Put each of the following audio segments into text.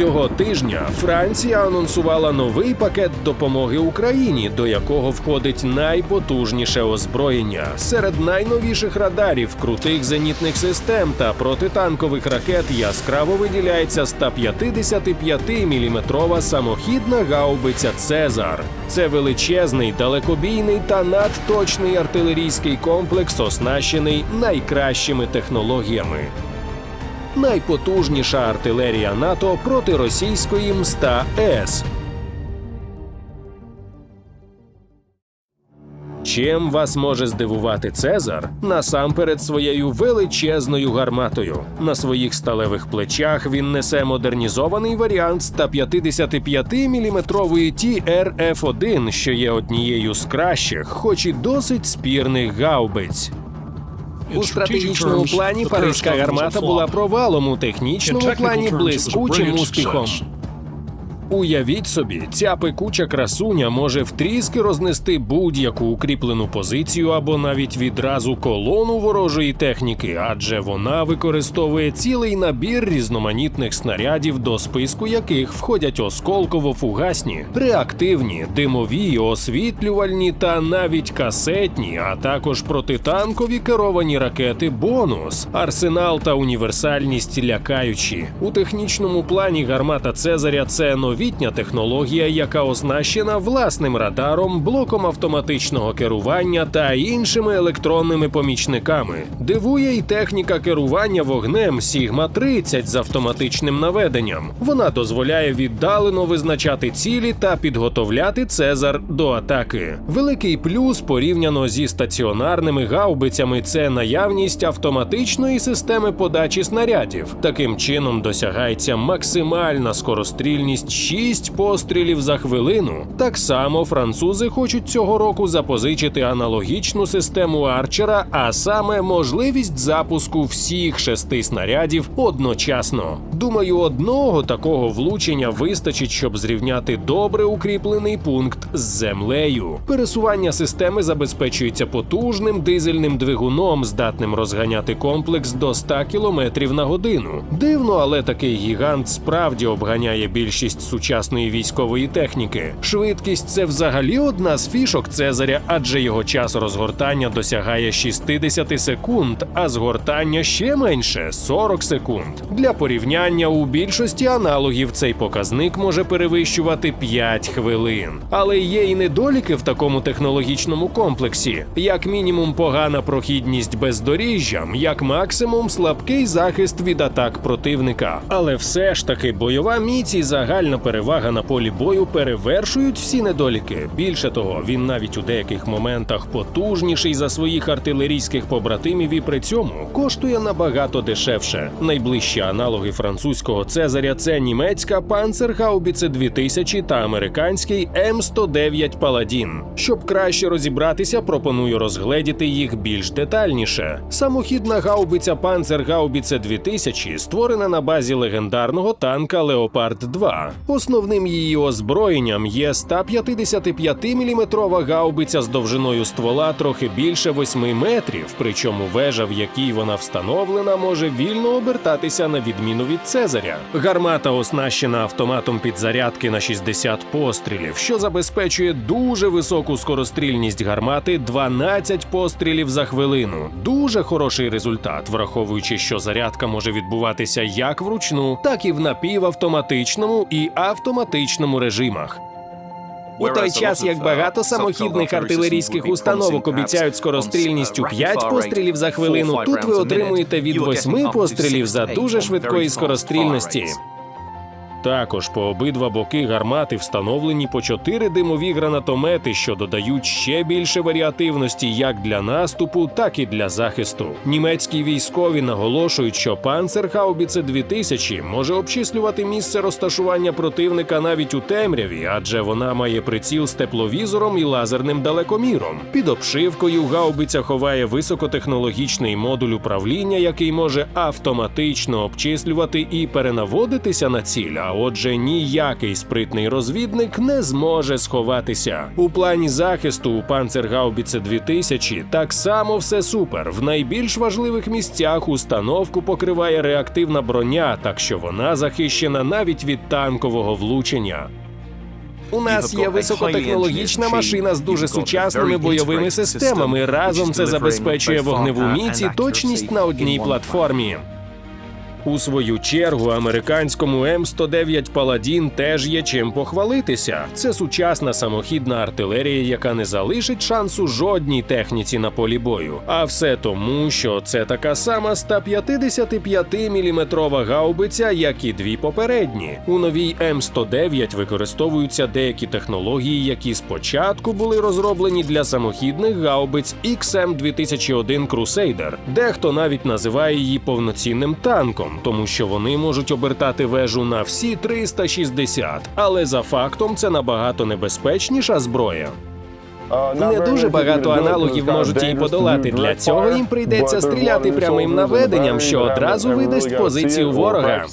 Цього тижня Франція анонсувала новий пакет допомоги Україні, до якого входить найпотужніше озброєння. Серед найновіших радарів, крутих зенітних систем та протитанкових ракет яскраво виділяється 155-мм самохідна гаубиця Цезар. Це величезний, далекобійний та надточний артилерійський комплекс, оснащений найкращими технологіями найпотужніша артилерія НАТО проти російської МСТА С. Чим вас може здивувати Цезар? Насамперед своєю величезною гарматою. На своїх сталевих плечах він несе модернізований варіант 155-мм TRF-1, що є однією з кращих, хоч і досить спірних гаубиць. У стратегічному плані паризька гармата була провалом у технічному плані блискучим успіхом. Уявіть собі, ця пекуча красуня може втріски рознести будь-яку укріплену позицію або навіть відразу колону ворожої техніки, адже вона використовує цілий набір різноманітних снарядів, до списку яких входять осколково-фугасні, реактивні, димові, освітлювальні та навіть касетні, а також протитанкові керовані ракети бонус, арсенал та універсальність лякаючі. У технічному плані гармата Цезаря це новітня технологія, яка оснащена власним радаром, блоком автоматичного керування та іншими електронними помічниками. Дивує й техніка керування вогнем Sigma 30 з автоматичним наведенням. Вона дозволяє віддалено визначати цілі та підготовляти Цезар до атаки. Великий плюс порівняно зі стаціонарними гаубицями це наявність автоматичної системи подачі снарядів. Таким чином досягається максимальна скорострільність 6 пострілів за хвилину. Так само французи хочуть цього року запозичити аналогічну систему Арчера, а саме можливість запуску всіх шести снарядів одночасно. Думаю, одного такого влучення вистачить, щоб зрівняти добре укріплений пункт з землею. Пересування системи забезпечується потужним дизельним двигуном, здатним розганяти комплекс до 100 км на годину. Дивно, але такий гігант справді обганяє більшість сучасної військової техніки. Швидкість це взагалі одна з фішок Цезаря, адже його час розгортання досягає 60 секунд, а згортання ще менше 40 секунд. Для порівняння у більшості аналогів цей показник може перевищувати 5 хвилин. Але є й недоліки в такому технологічному комплексі, як мінімум погана прохідність бездоріжжям, як максимум слабкий захист від атак противника. Але все ж таки бойова міць і загальна перевага на полі бою перевершують всі недоліки. Більше того, він навіть у деяких моментах потужніший за своїх артилерійських побратимів і при цьому коштує набагато дешевше. Найближчі аналоги французького Цезаря це німецька Панцергаубіце 2000 та американський М109 Паладін. Щоб краще розібратися, пропоную розгледіти їх більш детальніше. Самохідна гаубиця Панцергаубіце 2000 створена на базі легендарного танка Леопард 2. Основним її озброєнням є 155-мм гаубиця з довжиною ствола трохи більше 8 метрів, причому вежа, в якій вона встановлена, може вільно обертатися на відміну від Цезаря. Гармата оснащена автоматом підзарядки на 60 пострілів, що забезпечує дуже високу скорострільність гармати 12 пострілів за хвилину. Дуже хороший результат, враховуючи, що зарядка може відбуватися як вручну, так і в напівавтоматичному і автоматичному режимах. У той час, як багато самохідних артилерійських установок обіцяють скорострільністю 5 пострілів за хвилину, тут ви отримуєте від 8 пострілів за дуже швидкої скорострільності. Також по обидва боки гармати встановлені по чотири димові гранатомети, що додають ще більше варіативності як для наступу, так і для захисту. Німецькі військові наголошують, що Панцергаубіце 2000 може обчислювати місце розташування противника навіть у темряві, адже вона має приціл з тепловізором і лазерним далекоміром. Під обшивкою гаубиця ховає високотехнологічний модуль управління, який може автоматично обчислювати і перенаводитися на ціль а отже, ніякий спритний розвідник не зможе сховатися. У плані захисту у Панцергаубіце 2000 так само все супер. В найбільш важливих місцях установку покриває реактивна броня, так що вона захищена навіть від танкового влучення. У нас є високотехнологічна машина з дуже сучасними бойовими системами. Разом це забезпечує вогневу міць і точність на одній платформі. У свою чергу американському М109 Паладін теж є чим похвалитися. Це сучасна самохідна артилерія, яка не залишить шансу жодній техніці на полі бою. А все тому, що це така сама 155-мм гаубиця, як і дві попередні. У новій М109 використовуються деякі технології, які спочатку були розроблені для самохідних гаубиць XM2001 Crusader. Дехто навіть називає її повноцінним танком тому що вони можуть обертати вежу на всі 360. Але за фактом це набагато небезпечніша зброя. Не дуже багато аналогів можуть її подолати. Для цього їм прийдеться стріляти прямим наведенням, що одразу видасть позицію ворога.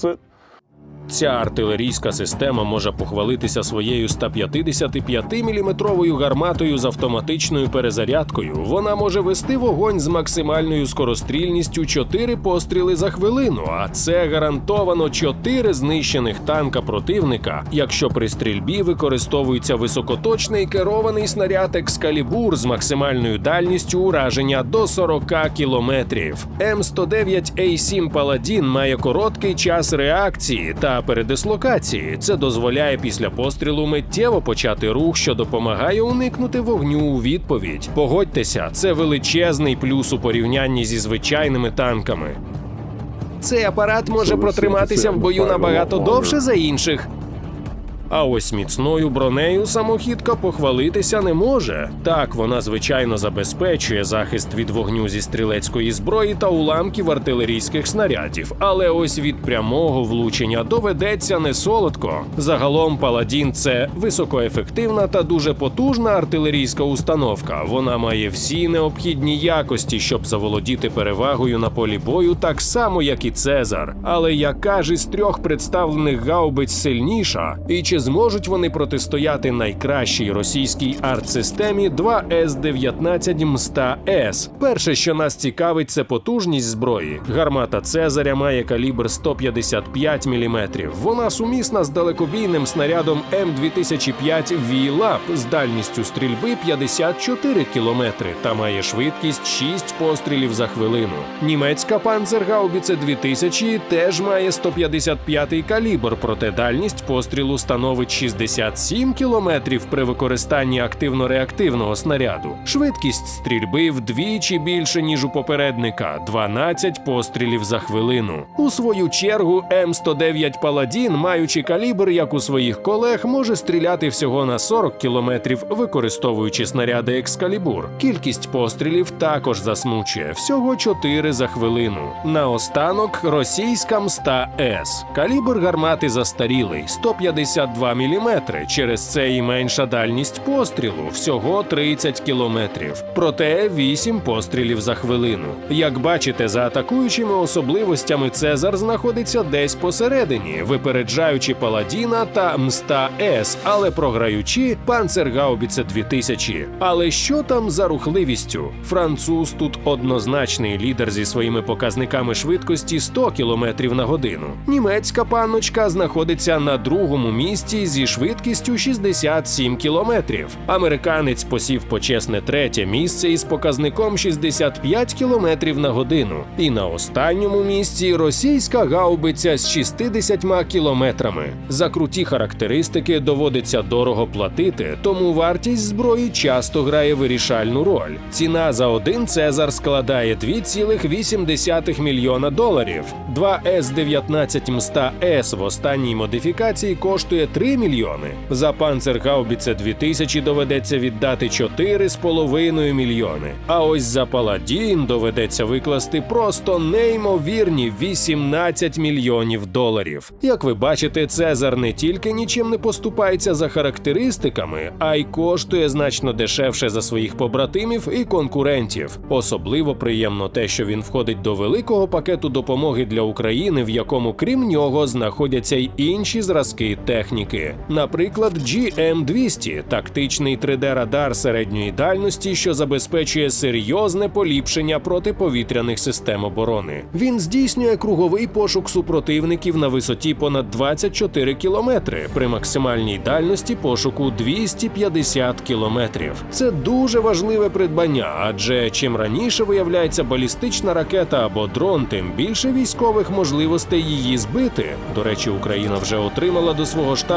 Ця артилерійська система може похвалитися своєю 155-мм гарматою з автоматичною перезарядкою. Вона може вести вогонь з максимальною скорострільністю 4 постріли за хвилину, а це гарантовано 4 знищених танка противника, якщо при стрільбі використовується високоточний керований снаряд екскалібур з максимальною дальністю ураження до 40 кілометрів. М109А7 Паладін має короткий час реакції та передислокації. Це дозволяє після пострілу миттєво почати рух, що допомагає уникнути вогню у відповідь. Погодьтеся, це величезний плюс у порівнянні зі звичайними танками. Цей апарат може протриматися в бою набагато довше за інших. А ось міцною бронею самохідка похвалитися не може. Так, вона звичайно забезпечує захист від вогню зі стрілецької зброї та уламків артилерійських снарядів. Але ось від прямого влучення доведеться не солодко. Загалом Паладін це високоефективна та дуже потужна артилерійська установка. Вона має всі необхідні якості, щоб заволодіти перевагою на полі бою, так само як і Цезар. Але яка ж із трьох представлених гаубиць сильніша? І чи зможуть вони протистояти найкращій російській артсистемі 2С-19 МСТА-С? Перше, що нас цікавить, це потужність зброї. Гармата Цезаря має калібр 155 мм. Вона сумісна з далекобійним снарядом М2005 V-LAP з дальністю стрільби 54 км та має швидкість 6 пострілів за хвилину. Німецька Панцергаубіце 2000 теж має 155 калібр, проте дальність пострілу становить 67 км при використанні активно-реактивного снаряду. Швидкість стрільби вдвічі більше ніж у попередника 12 пострілів за хвилину. У свою чергу М109 Паладін, маючи калібр, як у своїх колег, може стріляти всього на 40 км, використовуючи снаряди Екскалібур. Кількість пострілів також засмучує всього 4 за хвилину. Наостанок російська МСТА С. Калібр гармати застарілий 152 мм. Через це і менша дальність пострілу всього 30 км. Проте 8 пострілів за хвилину. Як бачите, за атакуючими особливостями Цезар знаходиться десь посередині, випереджаючи Паладіна та Мста С, але програючи Панцергаубіце 2000. Але що там за рухливістю? Француз тут однозначний лідер зі своїми показниками швидкості 100 км на годину. Німецька панночка знаходиться на другому місці зі швидкістю 67 км. Американець посів почесне третє місце із показником 65 км на годину. І на останньому місці російська гаубиця з 60 кілометрами. За круті характеристики доводиться дорого платити, тому вартість зброї часто грає вирішальну роль. Ціна за один Цезар складає 2,8 мільйона доларів. 2 С-19 МСТА С в останній модифікації коштує 3 мільйони. За панцергаубіце 2000 доведеться віддати 4,5 мільйони. А ось за паладін доведеться викласти просто неймовірні 18 мільйонів доларів. Як ви бачите, Цезар не тільки нічим не поступається за характеристиками, а й коштує значно дешевше за своїх побратимів і конкурентів. Особливо приємно те, що він входить до великого пакету допомоги для України, в якому крім нього знаходяться й інші зразки техніки. Наприклад, GM200 – тактичний 3D-радар середньої дальності, що забезпечує серйозне поліпшення протиповітряних систем оборони. Він здійснює круговий пошук супротивників на висоті понад 24 кілометри при максимальній дальності пошуку 250 кілометрів. Це дуже важливе придбання, адже чим раніше виявляється балістична ракета або дрон, тим більше військових можливостей її збити. До речі, Україна вже отримала до свого штабу